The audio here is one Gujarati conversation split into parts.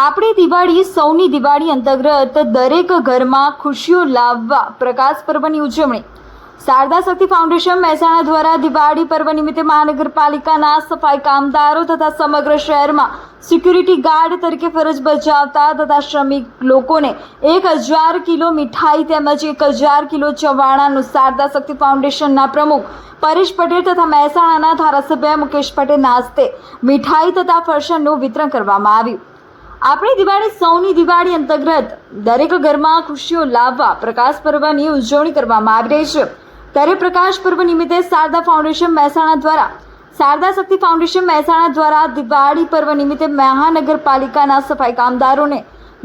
આપણી દિવાળી સૌની દિવાળી અંતર્ગત દરેક ઘરમાં ખુશીઓ લાવવા પ્રકાશ પર્વની ઉજવણી. શારદા શક્તિ ફાઉન્ડેશન મહેસાણા દ્વારા દિવાળી પર્વ નિમિત્તે મહાનગરપાલિકાના સફાઈ કામદારો તથા સમગ્ર શહેરમાં સિક્યુરિટી ગાર્ડ તરીકે ફરજ બજાવતા તથા શ્રમિક લોકોને એક હજાર કિલો મીઠાઈ તેમજ એક હજાર કિલો ચવાણાનું શારદા શક્તિ ફાઉન્ડેશનના પ્રમુખ પરેશ પટેલ તથા મહેસાણાના ધારાસભ્ય મુકેશ પટેલના હસ્તે મીઠાઈ તથા ફરસાણનું વિતરણ કરવામાં આવ્યું. આપણી દિવાળી સૌની દિવાળી અંતર્ગત દરેક ઘરમાં ખુશીઓ લાવવા પ્રકાશ પર્વની ઉજવણી કરવામાં આવી રહી છે. ત્યારે પ્રકાશ પર્વ નિમિત્તે શારદા ફાઉન્ડેશન મહેસાણા દ્વારા, શારદા શક્તિ ફાઉન્ડેશન મહેસાણા દ્વારા દિવાળી પર્વ નિમિત્તે મહાનગરપાલિકાના સફાઈ કામદારોને,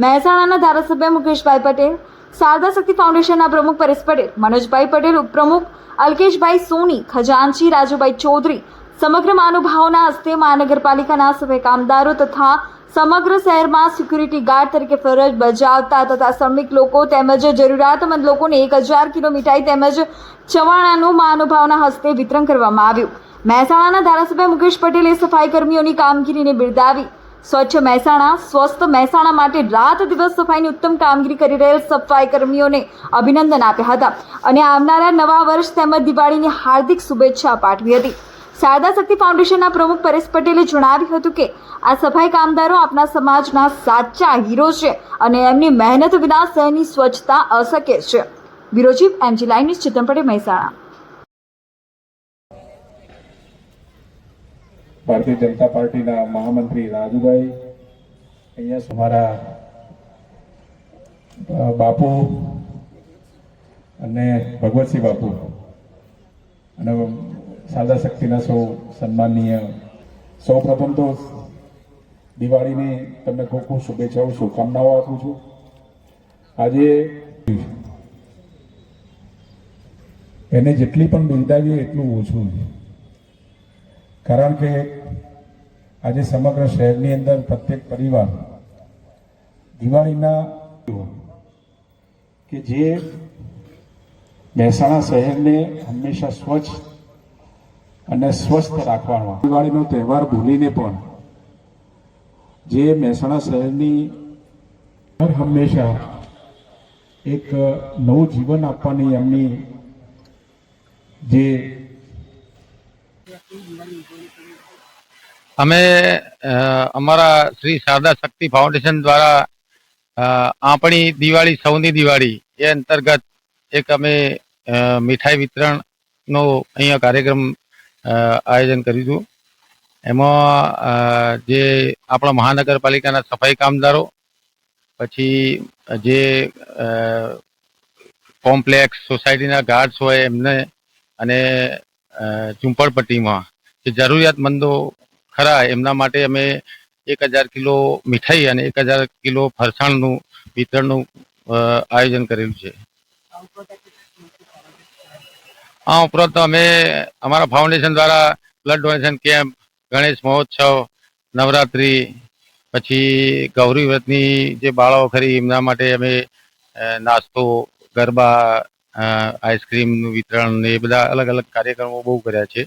મહેસાણાના ધારાસભ્ય મુકેશભાઈ પટેલ, શારદા શક્તિ ફાઉન્ડેશનના પ્રમુખ પરેશ પટેલ, મનોજભાઈ પટેલ ઉપપ્રમુખ, અલ્કેશભાઈ સોની, ખજાનચી રાજુભાઈ ચૌધરી, સમગ્ર મહાનુભાવોના હસ્તે મહાનગરપાલિકાના સફાઈ કામદારો તથા સમગ્ર શહેરમાં સિક્યુરિટી ગાર્ડ તરીકે ફરજ બજાવતા તથા શ્રમિક લોકો તેમજ જરૂરિયાતમંદ લોકોને એક હજાર કિલો મીઠાઈ તેમજ ચવાણાનું મહાનુભાવના હસ્તે વિતરણ કરવામાં આવ્યું. મહેસાણાના ધારાસભ્ય મુકેશ પટેલે સફાઈ કર્મીઓની કામગીરીને બિરદાવી. સ્વચ્છ મહેસાણા, સ્વસ્થ મહેસાણા માટે રાત દિવસ સફાઈની ઉત્તમ કામગીરી કરી રહેલ સફાઈ કર્મીઓને અભિનંદન આપ્યા હતા. અને આવનારા નવા વર્ષ તેમજ દિવાળીની હાર્દિક શુભેચ્છા પાઠવી હતી. શારદા શક્તિ ફાઉન્ડેશનના પ્રમુખ પરેશ પટેલે જણાવ્યું હતું કે, આ સફાઈ કામદારો આપણા સમાજના સાચા હીરો છે અને એમની મહેનત વિના શહેરની સ્વચ્છતા અશક્ય છે. બ્યુરો ચીફ એમજી લાઇન ચિતન પટેલ મહેસાણા. ભારતીય જનતા પાર્ટીના મહામંત્રી રાજુભાઈ, અહીંયા અમારા બાપુ અને ભગવતસિંહ બાપુ. અને સાદા શક્તિના સૌ સન્માનનીય સૌ પ્રથમ તો દિવાળીની તમને ખૂબ ખૂબ શુભેચ્છાઓ, શુભકામનાઓ આપું છું. આજે એને જેટલી પણ બિરદાવીએ એટલું ઓછું કારણ કે આજે સમગ્ર શહેરની અંદર પ્રત્યેક પરિવાર દિવાળીના કે જે મહેસાણા શહેરને હંમેશા સ્વચ્છ અને સ્વસ્થ રાખવાનો. દિવાળીનો તહેવાર ભૂલીને પણ જે મહેસાણા શહેરની હર હંમેશા એક નવું જીવન આપવાની એમની જે અમે અમારા શ્રી શારદા શક્તિ ફાઉન્ડેશન દ્વારા આપણી દિવાળી સૌની દિવાળી એ અંતર્ગત એક અમે મીઠાઈ વિતરણનો અહીંયા કાર્યક્રમ આયોજન કર્યું હતું. એમાં જે આપણા મહાનગરપાલિકાના સફાઈ કામદારો, પછી જે કોમ્પ્લેક્સ સોસાયટીના ગાર્ડ્સ હોય એમને અને ઝુંપડપટ્ટીમાં, જે જરૂરિયાતમંદો ખરા એમના માટે અમે એક હજાર કિલો મીઠાઈ અને એક હજાર કિલો ફરસાણનું વિતરણનું આયોજન કરેલું છે. આ ઉપરાંત અમે અમારા ફાઉન્ડેશન દ્વારા બ્લડ ડોનેશન કેમ્પ ગણેશ મહોત્સવ, નવરાત્રિ, પછી ગૌરી વ્રતની જે બાળાઓ ખરી, એમના માટે અમે નાસ્તો, ગરબા આઈસ્ક્રીમનું વિતરણ ને એ બધા અલગ અલગ કાર્યક્રમો બહુ કર્યા છે.